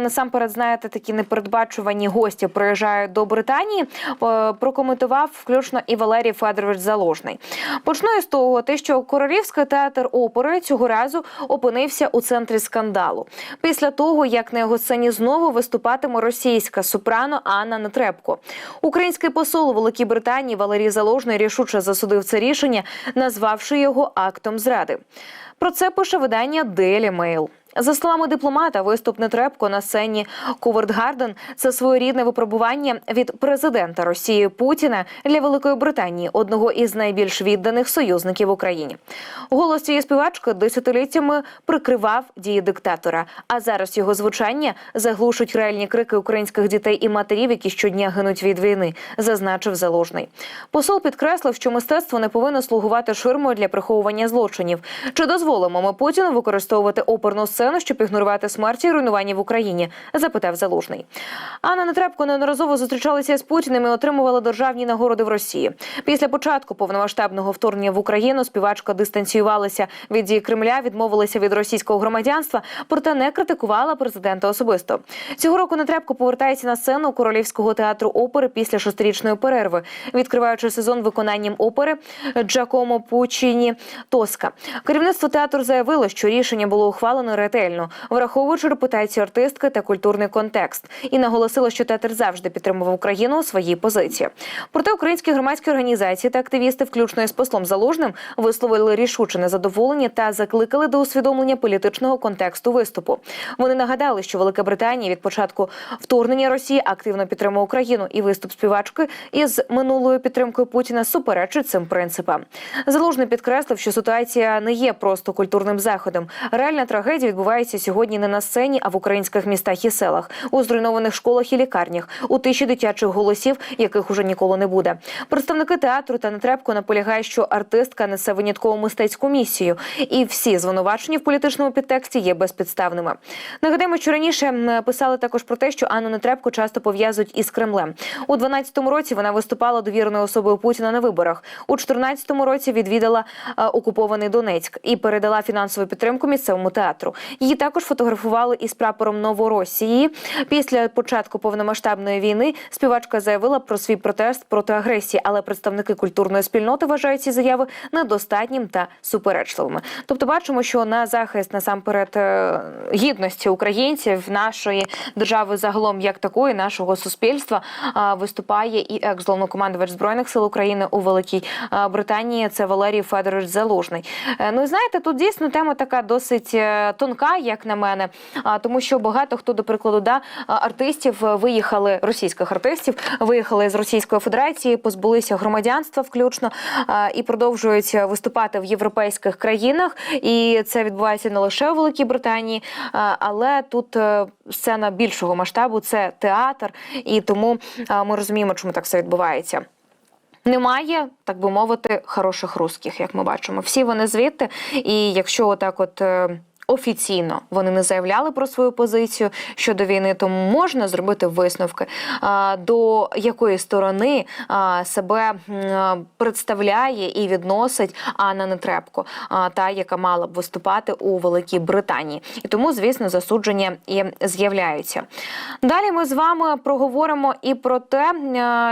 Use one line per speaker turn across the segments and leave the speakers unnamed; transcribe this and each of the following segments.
Насамперед, знаєте, такі непередбачувані гості приїжджають до Британії. Е, Прокоментував включно і Валерій Федорович Заложний. Почну із того, те, що Королівський театр опери цього разу опинився у центрі скандалу. Після того, як на його сцені знову виступатиме російська сопрано Анна Нетребко. Український посол у Великій Британії Валерій Заложний рішуче засудив це рішення, назвавши його актом зради. Про це пише видання Daily Mail. За словами дипломата, виступ Нетребко на сцені Ковард Гарден це своєрідне випробування від президента Росії Путіна для Великої Британії, одного із найбільш відданих союзників Україні. Голос цієї співачки десятиліттями прикривав дії диктатора. А зараз його звучання заглушить реальні крики українських дітей і матерів, які щодня гинуть від війни, зазначив заложний. Посол підкреслив, що мистецтво не повинно слугувати ширмою для приховування злочинів. Чи дозволимо ми Путіну використовувати оперну сцену, щоб ігнорувати смерті і руйнування в Україні? запитав залужний. Анна Нетребко неодноразово зустрічалася з Путіним і отримувала державні нагороди в Росії. Після початку повномасштабного вторгнення в Україну співачка дистанціювалася від дії Кремля, відмовилася від російського громадянства, проте не критикувала президента особисто. Цього року Нетребко повертається на сцену Королівського театру опери після шестирічної перерви, відкриваючи сезон виконанням опери Джакомо Пучіні Тоска. Керівництво театру заявило, що рішення було ухвалено ретельно, враховуючи репутацію артистки та культурний контекст, і наголосило, що театр завжди підтримував Україну у своїй позиції. Проте українські громадські організації та активісти, включно із послом Залужним, висловили рішуче незадоволення та закликали до усвідомлення політичного контексту виступу. Вони нагадали, що Велика Британія від початку вторгнення Росії активно підтримує Україну, і виступ співачки із минулою підтримкою Путіна суперечить цим принципам. Залужний підкреслив, що ситуація не є просто культурним заходом. Реальна трагедія відбувається сьогодні не на сцені, а в українських містах і селах, у зруйнованих школах і лікарнях, у тиші дитячих голосів, яких уже ніколи не буде. Представники театру та Нетребко наполягають, що артистка несе виняткову мистецьку місію, і всі звинувачення в політичному підтексті є безпідставними. Нагадаємо, що раніше писали також про те, що Анну Нетребко часто пов'язують із Кремлем. У 12-му році вона виступала довіреною особою Путіна на виборах. У 14-му році відвідала е, окупований Донецьк і передала фінансову підтримку місцевому театру. Її також фотографували із прапором Новоросії. Після початку повномасштабної війни співачка заявила про свій протест проти агресії, але представники культурної спільноти вважають ці заяви недостатнім та суперечливими. Тобто, бачимо, що на захист насамперед е, гідності українців, нашої держави загалом як такої, нашого суспільства виступає і екс-головнокомандувач збройних сил України у Великій Британії. Це Валерій Федорович Залужний. Е, Ну і знаєте, тут дійсно тема така досить е, тонка, як на мене, тому що багато хто, до прикладу, да артистів виїхали, російських артистів виїхали з Російської Федерації, позбулися громадянства включно і продовжують виступати в європейських країнах. І це відбувається не лише у Великій Британії, але тут е, сцена більшого масштабу це театр, і тому ми розуміємо, чому так все відбувається. Немає, так би мовити, хороших русських, як ми бачимо. Всі вони звідти. І якщо отак, от. Офіційно вони не заявляли про свою позицію щодо війни, тому можна зробити висновки, до якої сторони себе представляє і відносить Анна Нетребко, та яка мала б виступати у Великій Британії. І тому, звісно, засудження і з'являються. Далі ми з вами проговоримо і про те,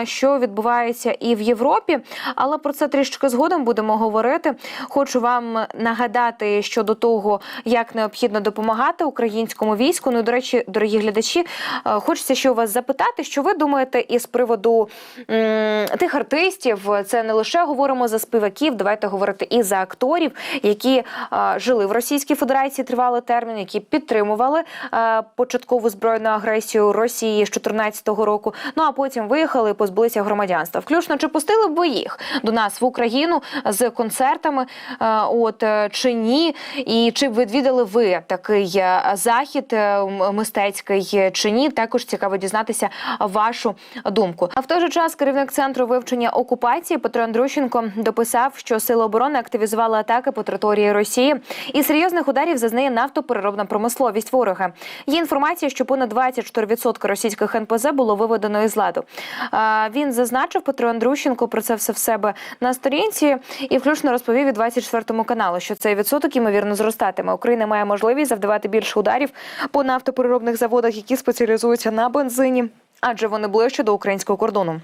що відбувається і в Європі, але про це трішки згодом будемо говорити. Хочу вам нагадати щодо того, як необхідно допомагати українському війську. Ну до речі, дорогі глядачі, е, хочеться ще у вас запитати, що ви думаєте із приводу м, тих артистів. Це не лише говоримо за співаків, давайте говорити і за акторів, які е, жили в Російській Федерації тривалий термін, які підтримували е, початкову збройну агресію Росії з 2014 року. Ну а потім виїхали і позбулися громадянства. Включно чи пустили б ви їх до нас в Україну з концертами? е, От е, чи ні? І чи б відвідали ви такий е, захід е, мистецький е, чи ні? Також цікаво дізнатися вашу думку. А в той же час керівник центру вивчення окупації Петро Андрющенко дописав, що сили оборони активізували атаки по території Росії і серйозних ударів зазнає нафтопереробна промисловість ворога. Є інформація, що понад 24% російських НПЗ було виведено із ладу. Він зазначив Петро Андрющенко про це все в себе на сторінці і включно розповів і 24 каналу, що цей відсоток ймовірно зростатиме. Україна Україна має можливість завдавати більше ударів по нафтопереробних заводах, які спеціалізуються на бензині, адже вони ближче до українського кордону.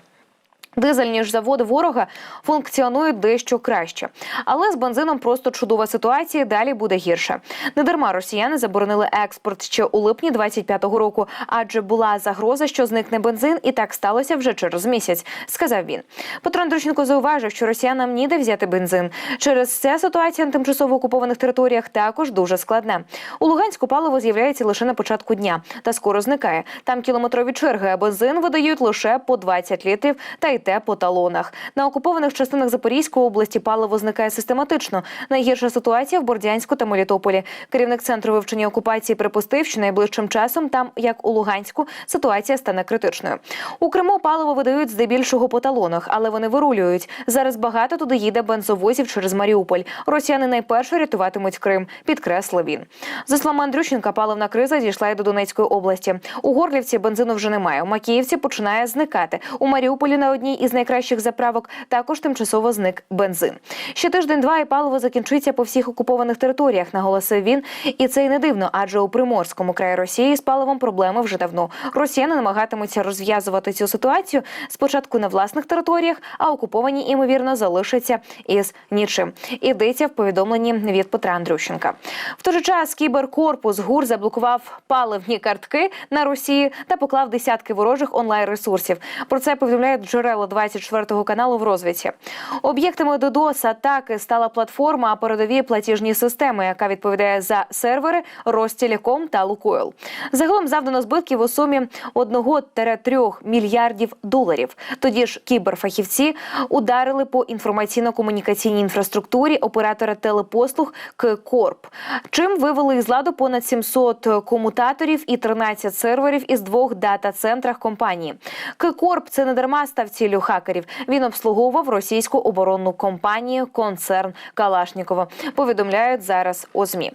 Дизельні ж заводи ворога функціонують дещо краще, але з бензином просто чудова ситуація. Далі буде гірше. Недарма росіяни заборонили експорт ще у липні 25-го року, адже була загроза, що зникне бензин, і так сталося вже через місяць. Сказав він. Петро Андрущенко зауважив, що росіянам ніде взяти бензин. Через це ситуація на тимчасово окупованих територіях також дуже складна. У Луганську паливо з'являється лише на початку дня та скоро зникає. Там кілометрові черги, а бензин видають лише по 20 літрів та й те по талонах. На окупованих частинах Запорізької області паливо зникає систематично. Найгірша ситуація в Бордянську та Мелітополі. Керівник центру вивчення окупації припустив, що найближчим часом там, як у Луганську, ситуація стане критичною. У Криму паливо видають здебільшого по талонах, але вони вирулюють. Зараз багато туди їде бензовозів через Маріуполь. Росіяни найперше рятуватимуть Крим, підкреслив він. За словами Андрющенка, паливна криза дійшла й до Донецької області. У Горлівці бензину вже немає. У Макіївці починає зникати. У Маріуполі на одній із найкращих заправок також тимчасово зник бензин. Ще тиждень-два і паливо закінчиться по всіх окупованих територіях, наголосив він. І це й не дивно, адже у приморському краї Росії з паливом проблеми вже давно. Росіяни намагатимуться розв'язувати цю ситуацію спочатку на власних територіях, а окуповані ймовірно залишаться із нічим. Ідеться в повідомленні від Петра Андрющенка. В той же час кіберкорпус ГУР заблокував паливні картки на Росії та поклав десятки ворожих онлайн ресурсів. Про це повідомляють джерела 24 каналу в розвідці. Об'єктами DDoS атаки стала платформа передові платіжні системи, яка відповідає за сервери Ростелеком та Лукойл. Загалом завдано збитків у сумі 1-3 мільярдів доларів. Тоді ж кіберфахівці ударили по інформаційно-комунікаційній інфраструктурі оператора телепослуг К-Корп. Чим вивели із ладу понад 700 комутаторів і 13 серверів із двох дата-центрах компанії. К-Корп – це не дарма став ціллю хакерів. Він обслуговував російську оборонну компанію концерн Калашнікова. Повідомляють зараз у змі.